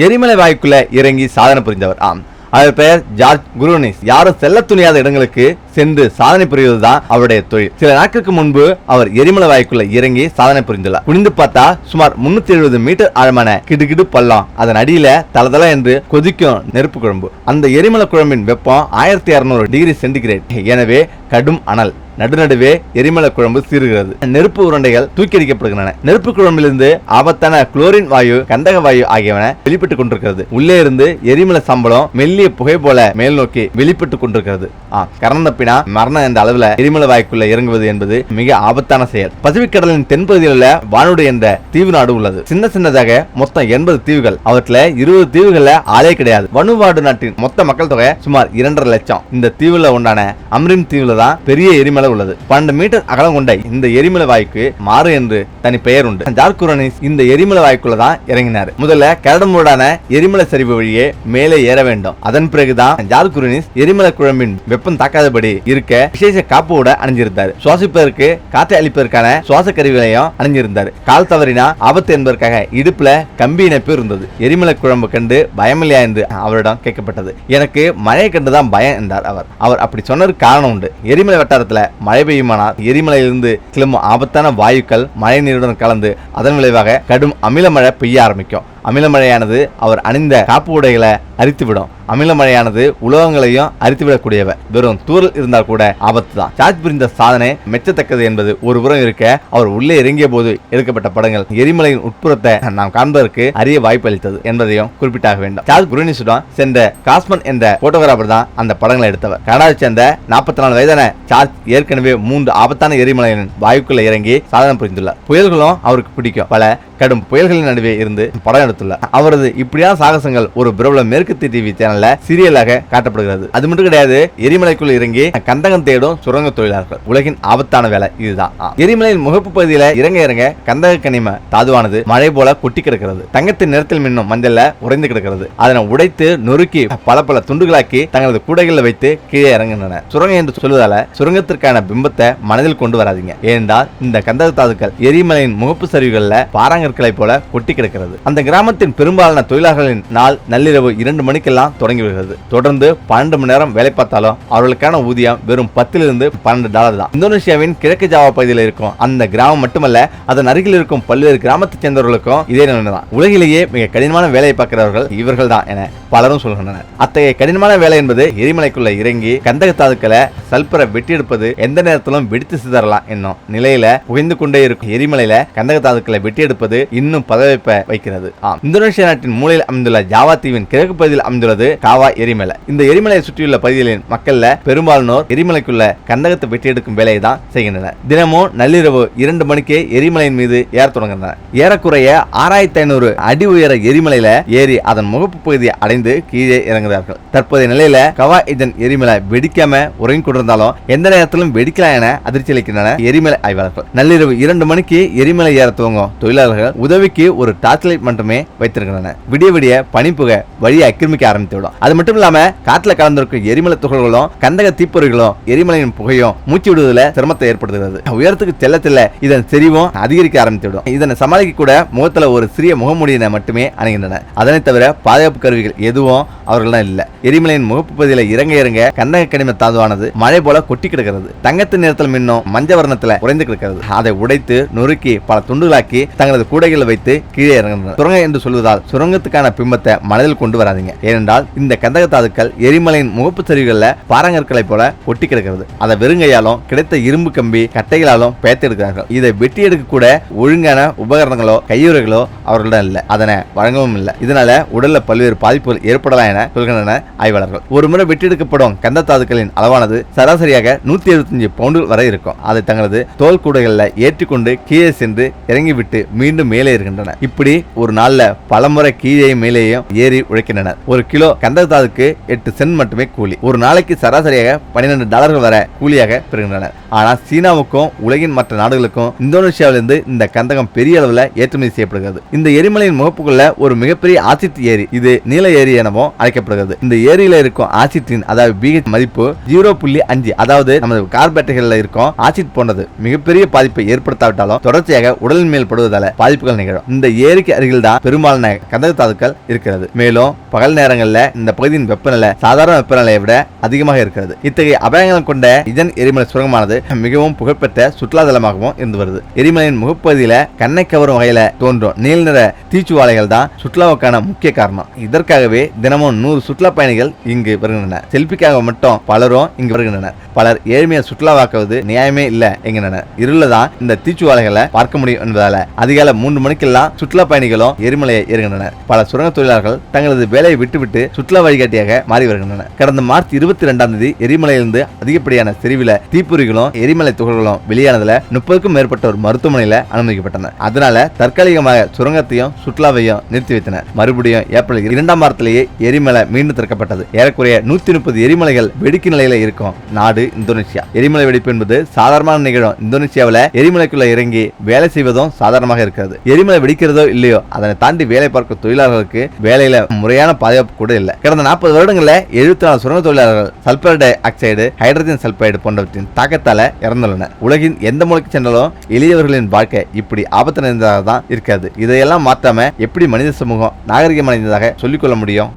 எரிமலை வாய்க்குள்ள இறங்கி சாதனை புரிந்தவர். ஆம். அவர் பெயர் ஜார்ஜ் குருனிஸ் யாரும் செல்ல துணியாத இடங்களுக்கு சென்று சாதனை புரிவதுதான் அவருடைய தொழில். சில நாட்களுக்கு முன்பு அவர் எரிமலை வாய்க்குள்ள இறங்கி சாதனை புரிந்துள்ளார். குனிந்து பார்த்தா சுமார் முன்னூத்தி எழுபது மீட்டர் ஆழமான கிடுகிடு பள்ளம். அதன் அடியில தளதள என்று கொதிக்கும் நெருப்பு குழம்பு. அந்த எரிமலை குழம்பின் வெப்பம் ஆயிரத்தி இருநூறு டிகிரி சென்டிகிரேட். எனவே கடும் அனல். நடுநடுவே எரிமலை குழம்பு சீறுகிறது. நெருப்பு உருண்டைகள் தூக்கி அடிக்கப்படுகின்றன நெருப்பு குழம்பிலிருந்து ஆபத்தான குளோரின் வாயு கந்தக வாயு ஆகியவன வெளிப்பட்டுக் கொண்டிருக்கிறது. உள்ளே இருந்து எரிமலை சம்பளம் மெல்லிய புகை போல மேல் நோக்கி வெளிப்பட்டுக் கொண்டிருக்கிறது. ஆ கரண மரணம் என்ற அளவில் எரிமலை வாய்க்குள்ள இறங்குவது என்பது மிக ஆபத்தான செயல். பசிபிக் கடலின் தென்பகுதியில் உள்ள வானுடு என்ற தீவு நாடு உள்ளது. சின்ன சின்னதாக மொத்தம் எண்பது தீவுகள். அவற்றில் இருபது தீவுகள்ல ஆளே கிடையாது. வனுவாடு நாட்டின் மொத்த மக்கள் தொகை சுமார் இரண்டரை லட்சம். இந்த தீவுல உண்டான அம்ரிம் தீவுல தான் பெரிய எரிமலை உள்ளது. பன்னெண்டு மீட்டர் அகலம் கொண்ட இந்த எரிமலை வாய்க்கு மாறு என்று தனி பெயர் உண்டு ஜார்குரனிஸ் இந்த எரிமலை வாய்க்குள்ள தான் இறங்கினார். முதல்ல கரடுமுரடான எரிமலை சரிவு வழியே மேலே ஏற வேண்டும். அதன் பிறகுதான் ஜார்குரனிஸ் எரிமலை குழம்பின் வெப்பம் தாக்காதபடி இருக்க விசேஷ காப்போட அணிஞ்சிருந்தார். சுவாசிப்பதற்கு காற்றை அளிப்பதற்கான சுவாச கருவிகளையும் அணிஞ்சிருந்தார். கால் தவறினா ஆபத்து என்பதற்காக இடுப்புல கம்பி இணைப்பு இருந்தது. எரிமலை குழம்பு கண்டு பயமில்லையா என்று அவரிடம் கேட்கப்பட்டது. எனக்கு மழையை கண்டுதான் பயம் என்றார் அவர். அவர் அப்படி சொன்னதுக்கு காரணம் உண்டு. எரிமலை வட்டாரத்துல மழை பெய்யுமானால் எரிமலையிலிருந்து கிளம்பும் ஆபத்தான வாயுக்கள் மழை நீருடன் கலந்து அதன் விளைவாக கடும் அமில மழை பெய்ய ஆரம்பிக்கும். அமிலமழையானது அவர் அணிந்த காப்பு உடைகளை அரித்துவிடும். அமிலமழையானது உலோகங்களையும் அரித்துவிடக்கூடியவ. வெறும் தூரல் இருந்தால் கூட ஆபத்து தான் சார்ஜ் புரிந்த சாதனை மெச்சத்தக்கது என்பது ஒரு புறம் இருக்க அவர் உள்ளே இறங்கிய போது எடுக்கப்பட்ட படங்கள். எரிமலையின் உட்புறத்தை நாம் காண்பதற்கு அரிய வாய்ப்பு அளித்தது என்பதையும் குறிப்பிட்டாக வேண்டும். சார்ஜ் குருனிசுடன் சென்ற காஸ்மன் என்ற போட்டோகிராஃபர் தான் அந்த படங்களை எடுத்தவர். கனடாவை சேர்ந்த நாற்பத்தி நாலு வயதான சார்ஜ் ஏற்கனவே மூன்று ஆபத்தான எரிமலையின் வாயுக்குள்ள இறங்கி சாதனை புரிந்துள்ளார். புயல்களும் அவருக்கு பிடிக்கும். பல கடும் புயல்களின் நடுவே இருந்து படம் எடுத்துள்ளார் அவரது இப்படியான சாகசங்கள் ஒரு பிரபல மேற்கத்திய டிவி சேனல்ல சீரியலாக காட்டப்படுகிறது. அது மட்டும் கிடையாது எரிமலைக்குள் இறங்கி கந்தகம் தேடும் சுரங்க தொழிலாளர்கள். உலகின் ஆபத்தான வேலை இதுதான். எரிமலையின் முகப்பு பகுதியில இறங்க இறங்க கந்தக கனிம தாதுவானது மழை போல கொட்டி கிடக்கிறது. தங்கத்தின் நிறத்தில் மின்னும் மஞ்சள்ல உறைந்து கிடக்கிறது. அதனை உடைத்து நொறுக்கி பல பல துண்டுகளாக்கி தங்களது கூடைகளில் வைத்து கீழே இறங்குகின்றன. சுரங்கம் என்று சொல்வதால சுரங்கத்திற்கான பிம்பத்தை மனதில் கொண்டு வராதீங்க. ஏனென்றால் இந்த கந்தக தாதுக்கள் எரிமலையின் முகப்பு சரிவுகள்ல பாறாங்கற்களை போல கொட்டி கிடக்கிறது. அந்த கிராமத்தின் பெரும்பாலான தொழிலாளர்களின் நாள் நள்ளிரவு இரண்டு மணிக்கெல்லாம் தொடங்கி விடுகிறது தொடர்ந்து பன்னெண்டு மணி நேரம் வேலை பார்த்தாலும் அவர்களுக்கான ஊதியம் வெறும் பத்திலிருந்து பன்னெண்டு டாலர் தான். இந்தோனேஷியாவின் கிழக்கு ஜாவா பகுதியில் இருக்கும் அந்த கிராமம் மட்டுமல்ல அதன் அருகில் இருக்கும் பல்வேறு கிராமத்தைச் சேர்ந்தவர்களுக்கும் இதே நிலைமைதான் உலகிலேயே மிக கடினமான வேலையை பார்க்கிறவர்கள் இவர்கள் தான் என பலரும் சொல்கின்றனர். அத்தகைய கடினமான வேலை என்பது எரிமலைக்குள்ள இறங்கி கந்தக தாதுக்களை சல்பரை வெட்டி எடுப்பது எந்த நேரத்திலும் வெடித்து சிதறலாம் என்னும் நிலையில புகைந்து கொண்டே இருக்கும் எரிமலையில கந்தக தாதுக்களை வெட்டி எடுப்பது இன்னும் பதவிப்ப வைக்கிறது. ஆம். இந்தோனேஷிய நாட்டின் மூலையில் அமைந்துள்ள ஜாவா தீவின் கிழக்கு பகுதியில் அமைந்துள்ளது காவா எரிமலை. இந்த எரிமலையை சுற்றியுள்ள பகுதிகளின் மக்கள்ல பெரும்பாலானோர் எரிமலைக்குள்ள கந்தகத்தை வெட்டி எடுக்கும் வேலையை தான் செய்கின்றனர். தினமும் நள்ளிரவு இரண்டு மணிக்கே எரிமலையின் மீது ஏற தொடங்குகின்றனர். ஏறக்குறைய ஆறாயிரத்தி ஐநூறு அடி உயர எரிமலையில ஏறி அதன் முகப்பு பகுதியை அடை அடைந்து கீழே இறங்குகிறார்கள். தற்போதைய நிலையில கவா இதன் எரிமலை வெடிக்காம உறங்கி கொண்டிருந்தாலும் எந்த நேரத்திலும் வெடிக்கலாம் என அதிர்ச்சி அளிக்கின்றன எரிமலை ஆய்வாளர்கள். நள்ளிரவு இரண்டு மணிக்கு எரிமலை ஏற துவங்கும் தொழிலாளர்கள் உதவிக்கு ஒரு டார்ச் லைட் மட்டுமே வைத்திருக்கின்றனர். விடிய விடிய பனிப்புகை வழியை ஆக்கிரமிக்க ஆரம்பித்து விடும் அது மட்டும் இல்லாம காட்டுல கலந்திருக்கும் எரிமலை துகள்களும் கந்தக தீப்பொறிகளும் எரிமலையின் புகையும் மூச்சு விடுவதில் சிரமத்தை ஏற்படுத்துகிறது. உயரத்துக்கு செல்ல செல்ல இதன் செறிவும் அதிகரிக்க ஆரம்பித்துவிடும். இதனை சமாளிக்க கூட முகத்துல ஒரு சிறிய முகமூடியினை மட்டுமே அணுகின்றன. அதனை தவிர பாதுகாப்பு கருவிகள் எதுவும் அவர்களிடம் இல்லை. எரிமலையின் முகப்பு பகுதியில் இறங்க இறங்க கந்தக கனிம தாதுவானது மழை போல கொட்டி கிடக்கிறது. தங்கத்தின் நிறத்தில் மின்னும் மஞ்ச வர்ணத்தில் உறைந்து கிடக்கிறது. அதை உடைத்து நொறுக்கி பல துண்டுகளாக்கி தங்களது கூடைகளில் வைத்து கீழே இறங்குகின்றனர். சுரங்கம் என்று சொல்வதால் சுரங்கத்துக்கான பிம்பத்தை மனதில் கொண்டு வராதீங்க. ஏனென்றால் இந்த கந்தக தாதுக்கள் எரிமலையின் முகப்பு சரிவுகளில் பாறங்கற்களை போல ஒட்டி கிடக்கிறது. அதை வெறுங்கையாலும் கிடைத்த இரும்பு கம்பி கட்டைகளாலும் பேத்தெடுக்கிறார்கள் இதை வெட்டி எடுக்க கூட ஒழுங்கான உபகரணங்களோ கையுறைகளோ அவர்களிடம் இல்லை. அதனை வழங்கவும் இல்லை. இதனால உடல்ல பல்வேறு பாதிப்புகள் ஏற்படலாம் என சொல்கின்றன ஆய்வாளர்கள். ஒரு முறை வெட்டி கந்த தாதுக்களின் அளவானது சராசரியாக நூத்தி எழுபத்தஞ்சு பவுண்டுகள் வரை இருக்கும். அதை தங்களது தோல் கூடைகளில் ஏற்றிக்கொண்டு கீழே சென்று இறங்கிவிட்டு மீண்டும் மேலே இருக்கின்றன இப்படி ஒரு நாளில் பலமுறை கீழே மேலேயும் ஏறி உழைக்கின்றனர். ஒரு கிலோ கந்த தாதுக்கு எட்டு சென்ட் மட்டுமே கூலி. ஒரு நாளைக்கு சராசரியாக பன்னிரெண்டு டாலர்கள் வரை கூலியாக பெறுகின்றனர். ஆனால் சீனாவுக்கும் உலகின் மற்ற நாடுகளுக்கும் இந்தோனேஷியாவிலிருந்து இந்த கந்தகம் பெரிய அளவில் ஏற்றுமதி செய்யப்படுகிறது. இந்த எரிமலையின் முகப்புக்குள்ள ஒரு மிகப்பெரிய ஆசிட் ஏரி. இது நீல ஏரி ஏரி எனவும் அழைக்கப்படுகிறது. இந்த ஏரியில இருக்கும் ஆசிட்டின் அதாவது பிஹெச் மதிப்பு ஜீரோ புள்ளி அஞ்சு. அதாவது நமது கார்பேட்டைகள்ல இருக்கும் ஆசிட் போன்றது மிகப்பெரிய பாதிப்பை ஏற்படுத்தாவிட்டாலும் தொடர்ச்சியாக உடலின் மேல் படுவதால பாதிப்புகள் நிகழும். இந்த ஏரிக்கு அருகில் தான் பெரும்பாலான கந்தக தாதுக்கள் இருக்கிறது. மேலும் பகல் நேரங்களில் இந்த பகுதியின் வெப்பநிலை சாதாரண வெப்பநிலையை விட அதிகமாக இருக்கிறது. இத்தகைய அபாயங்கள் கொண்ட இதன் எரிமலை சுரங்கமானது மிகவும் புகழ்பெற்ற சுற்றுலாதலமாகவும் இருந்து வருது. எரிமலையின் முகப்பகுதியில கண்ணை கவரும் வகையில தோன்றும் நீல நிற தீச்சுவாலைகள் தான் சுற்றுலாவுக்கான முக்கிய காரணம். இதற்காகவே தினமும் நூறு சுற்றுலா பயணிகள் இங்கு வருகின்றனர். செல்பிக்காக மட்டும் பலரும் இங்கு வருகின்றனர். பலர் ஏழ்மையை சுற்றுலாவாக்குவது நியாயமே இல்லை என்கின்றனர். இருள தான் இந்த தீச்சுவாலைகளை பார்க்க முடியும் என்பதால அதிகாலை மூன்று மணிக்கெல்லாம் சுற்றுலா பயணிகளும் எரிமலையை ஏறுகின்றனர். பல சுரங்க தொழிலாளர்கள் தங்களது வேலையை விட்டுவிட்டு சுற்றுலா வழிகாட்டியாக மாறி வருகின்றனர். கடந்த மார்ச் இருபத்தி ரெண்டாம் தேதி எரிமலையிலிருந்து அதிகப்படியான செறிவில தீப்பொறிகளும் எரிமலை துகள்களும் வெளியானதுல முப்பதுக்கும் மேற்பட்டோர் மருத்துவமனையில அனுமதிக்கப்பட்டனர் அதனால தற்காலிகமாக சுரங்கத்தையும் சுற்றுலாவையும் நிறுத்தி வைத்தனர். மறுபடியும் ஏப்ரல் இரண்டாம் வாரத்தில் வாரத்திலேயே எரிமலை மீண்டும் திறக்கப்பட்டது. ஏறக்குறைய நூத்தி முப்பது எரிமலைகள் வெடிக்கும் நிலையில இருக்கும் நாடு இந்தோனேஷியா. எரிமலை வெடிப்பு என்பது சாதாரணமான நிகழும். இந்தோனேஷியாவில் எரிமலைக்குள்ள இறங்கி வேலை செய்வதும் சாதாரணமாக இருக்கிறது. எரிமலை வெடிக்கிறதோ இல்லையோ அதனை தாண்டி வேலை பார்க்கும் தொழிலாளர்களுக்கு வேலையில முறையான பாதுகாப்பு கூட இல்லை. கடந்த நாற்பது வருடங்களில் எழுபத்தி நாலு சுரங்க தொழிலாளர்கள் sulphur dioxide hydrogen sulphide போன்றவற்றின் தாக்கத்தால இறந்துள்ளனர். உலகின் எந்த மூலைக்கு சென்றாலும் எளியவர்களின் வாழ்க்கை இப்படி ஆபத்து நிறைந்ததாக தான் இருக்காது இதையெல்லாம் மாற்றாம எப்படி மனித சமூகம் நாகரிகமடைந்ததாக சொல்லிக்கொள்ள முடியும்? 거예요?